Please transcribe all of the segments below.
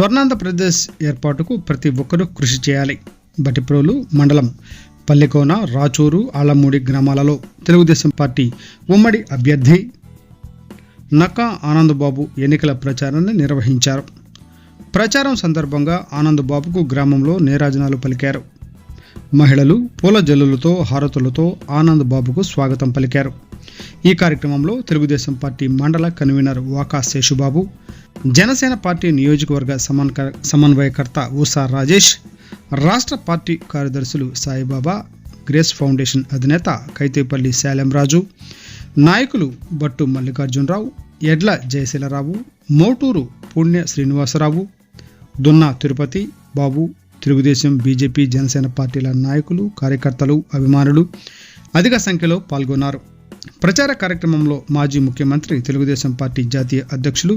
స్వర్ణాంధ్రప్రదేశ్ ఏర్పాటుకు ప్రతి ఒక్కరూ కృషి చేయాలి. బటిప్రోలు మండలం పల్లెకోన రాచూరు ఆలమూడి గ్రామాలలో తెలుగుదేశం పార్టీ ఉమ్మడి అభ్యర్థి నకా ఆనందబాబు ఎన్నికల ప్రచారాన్ని నిర్వహించారు. ప్రచారం సందర్భంగా ఆనందబాబుకు గ్రామంలో నేరాజనాలు పలికారు. మహిళలు పూల జల్లులతో హారతులతో ఆనందబాబుకు స్వాగతం పలికారు. ఈ కార్యక్రమంలో తెలుగుదేశం పార్టీ మండల కన్వీనర్ వాకా శేషుబాబు జనసేన పార్టీ నియోజకవర్గ సమన్క సమన్వయకర్త ఊసా రాజేష్ రాష్ట్ర పార్టీ కార్యదర్శులు సాయిబాబా గ్రేస్ ఫౌండేషన్ అధినేత కైతేపల్లి శాలెంరాజు నాయకులు బట్టు మల్లికార్జునరావు ఎడ్ల జయశీలరావు మోటూరు పుణ్య శ్రీనివాసరావు దున్నా తిరుపతి బాబు తెలుగుదేశం బీజేపీ జనసేన పార్టీల నాయకులు కార్యకర్తలు అభిమానులు అధిక సంఖ్యలో పాల్గొన్నారు. ప్రచార కార్యక్రమంలో మాజీ ముఖ్యమంత్రి తెలుగుదేశం పార్టీ జాతీయ అధ్యక్షులు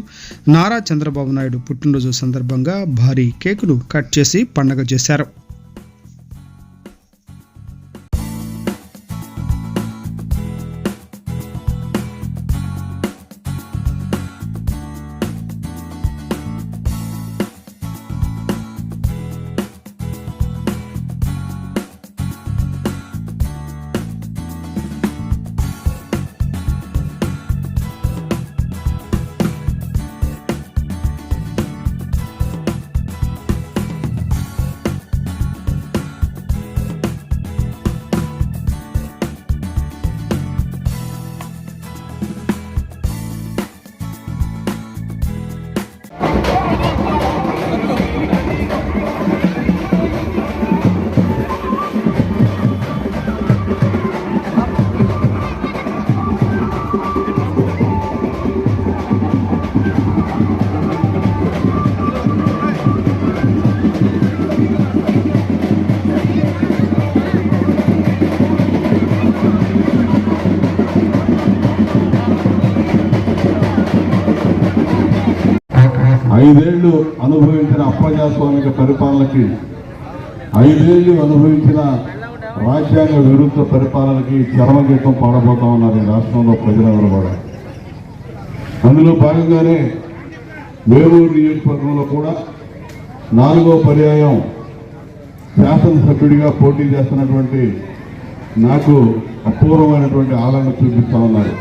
నారా చంద్రబాబు నాయుడు పుట్టినరోజు సందర్భంగా భారీ కేకును కట్ చేసి పండగ చేశారు. ఐదేళ్ళు అనుభవించిన అప్రజాస్వామిక పరిపాలనకి ఐదేళ్ళు అనుభవించిన రాజ్యాంగ విరుద్ధ పరిపాలనకి చరమగీతం పాడబోతా ఉన్నారు ఈ రాష్ట్రంలో ప్రజలందరూ కూడా. అందులో భాగంగానే వేమూరు నియోజకవర్గంలో కూడా నాలుగో పర్యాయం శాసనసభ్యుడిగా పోటీ చేస్తున్నటువంటి నాకు అపూర్వమైనటువంటి ఆదరణ చూపిస్తా ఉన్నారు.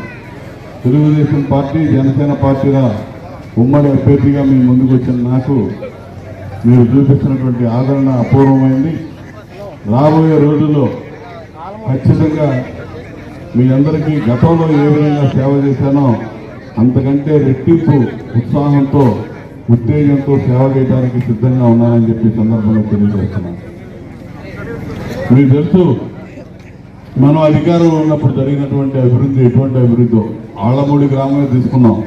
తెలుగుదేశం పార్టీ జనసేన పార్టీల ఉమ్మడి అభ్యర్థిగా మీ ముందుకు వచ్చిన నాకు మీరు చూపిస్తున్నటువంటి ఆదరణ అపూర్వమైంది. రాబోయే రోజుల్లో ఖచ్చితంగా మీ అందరికీ గతంలో ఏ విధంగా సేవ చేశానో అంతకంటే రెట్టింపు ఉత్సాహంతో ఉత్తేజంతో సేవ చేయడానికి సిద్ధంగా ఉన్నానని చెప్పి ఈ సందర్భంగా తెలియజేస్తున్నాను. మీకు తెలుసు మనం అధికారంలో ఉన్నప్పుడు జరిగినటువంటి అభివృద్ధి ఎటువంటి అభివృద్ధి ఆళ్ళమూడి గ్రామమే తీసుకున్నాం.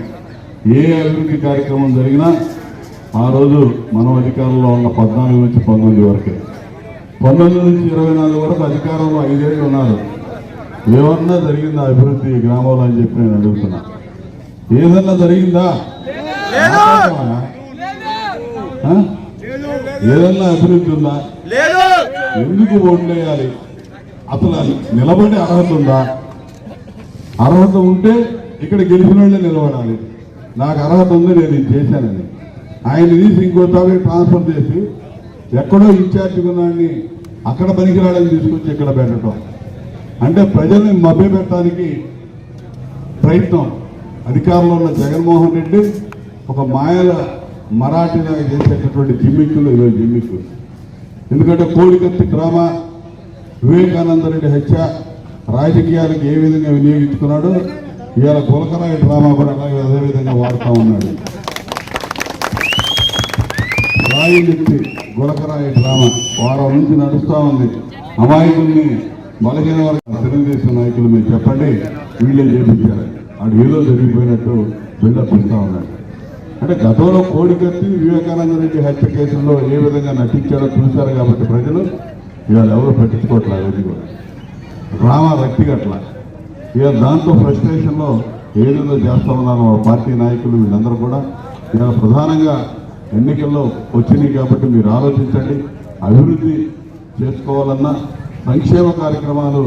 ఏ అభివృద్ధి కార్యక్రమం జరిగినా ఆ రోజు మనం అధికారంలో ఉన్న పద్నాలుగు నుంచి పంతొమ్మిది వరకే. పంతొమ్మిది నుంచి ఇరవై నాలుగు వరకు అధికారంలో ఐదేళ్ళు ఉన్నారు. ఏమన్నా జరిగిందా అభివృద్ధి గ్రామంలో అని చెప్పి నేను అడుగుతున్నా. ఏదన్నా జరిగిందా? ఏదన్నా అభివృద్ధి ఉందా? ఎందుకు ఓట్లు వేయాలి? అసలు నిలబడే అర్హత ఉందా? అర్హత ఉంటే ఇక్కడ గెలిచిన వాళ్ళే నిలబడాలి. నాకు అర్హత ఉంది నేను ఇది చేశానని. ఆయన తీసి ఇంకో తారీఖు ట్రాన్స్ఫర్ చేసి ఎక్కడో ఇన్ఛార్జ్ ఉన్నాడిని అక్కడ పనికిరాడని తీసుకొచ్చి ఇక్కడ పెట్టడం. అంటే ప్రజల్ని మభ్యపెట్టడానికి ప్రయత్నం. అధికారంలో ఉన్న జగన్మోహన్ రెడ్డి ఒక మాయల మరాఠీగా చేసేటటువంటి జిమ్మిక్కులు ఈరోజు జిమ్మిక్కులు. ఎందుకంటే కోడికత్తి డ్రామా వివేకానంద రెడ్డి హత్య రాజకీయాలకు ఏ విధంగా వినియోగించుకున్నాడో ఇవాళ గులకరాయి డ్రామా కూడా అలాగే అదే విధంగా వాడుతూ ఉన్నాడు. రాయి వ్యక్తి గులకరాయి డ్రామా వారం నుంచి నడుస్తూ ఉంది. అమాయకుల్ని బలహీన వర్గ తెలుగుదేశం నాయకులు మీరు చెప్పండి వీళ్ళే చేపించారు అటు ఏదో జరిగిపోయినట్టు బిల్డప్ ఇస్తూ ఉన్నాడు. అంటే గతంలో కోడికత్తి వివేకానంద రెడ్డి హత్య కేసుల్లో ఏ విధంగా నటించాడో చూశారు కాబట్టి ప్రజలు ఇవాళ ఎవరు పట్టించుకోవట్లేదు అది కూడా. డ్రామా రక్తిగట్లా. ఇక దాంతో ఫ్రస్ట్రేషన్లో ఏదేదో చేస్తా ఉన్నారు మా పార్టీ నాయకులు వీళ్ళందరూ కూడా. ఇవాళ ప్రధానంగా ఎన్నికల్లో వచ్చినాయి కాబట్టి మీరు ఆలోచించండి. అభివృద్ధి చేసుకోవాలన్నా సంక్షేమ కార్యక్రమాలు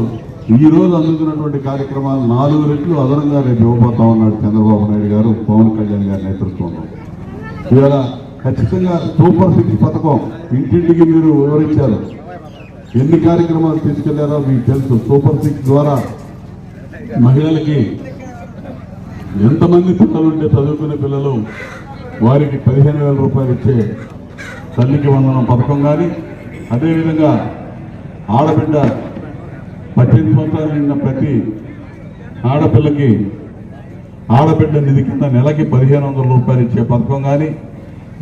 ఈ రోజు అందుతున్నటువంటి కార్యక్రమాలు నాలుగు రెట్లు అదనంగా రేపు ఇవ్వబోతా ఉన్నాడు చంద్రబాబు నాయుడు గారు పవన్ కళ్యాణ్ గారి నేతృత్వంలో. ఇవాళ ఖచ్చితంగా సూపర్ సిక్స్ పథకం ఇంటింటికి మీరు వివరించారు. ఎన్ని కార్యక్రమాలు తీసుకెళ్ళారో మీకు తెలుసు. సూపర్ సిక్స్ ద్వారా మహిళలకి ఎంతమంది పిల్లలుంటే చదువుకునే పిల్లలు వారికి పదిహేను వేల రూపాయలు ఇచ్చే తల్లికి వందనం పథకం కానీ అదేవిధంగా ఆడబిడ్డ పద్దెనిమిది సంవత్సరాలు నిన్న ప్రతి ఆడపిల్లకి ఆడబిడ్డ నిధి కింద నెలకి పదిహేను వందల రూపాయలు ఇచ్చే పథకం కానీ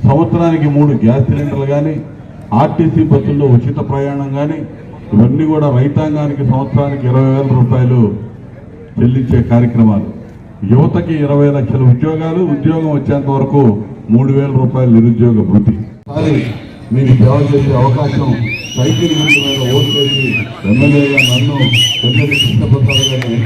సంవత్సరానికి మూడు గ్యాస్ సిలిండర్లు కానీ ఆర్టీసీ బస్సుల్లో ఉచిత ప్రయాణం కానీ ఇవన్నీ కూడా రైతాంగానికి సంవత్సరానికి ఇరవై వేల రూపాయలు చెల్లించే కార్యక్రమాలు. యువతకి ఇరవై లక్షల ఉద్యోగాలు ఉద్యోగం వచ్చేంత వరకు మూడు వేల రూపాయల నిరుద్యోగ భృతి ఒకసారి మీకు సేవ చేసే అవకాశం సైకిల్ మీద ఓటు చేసి ఎమ్మెల్యేగా నన్ను పెద్దడి కృష్ణప్రసాద్ గారిని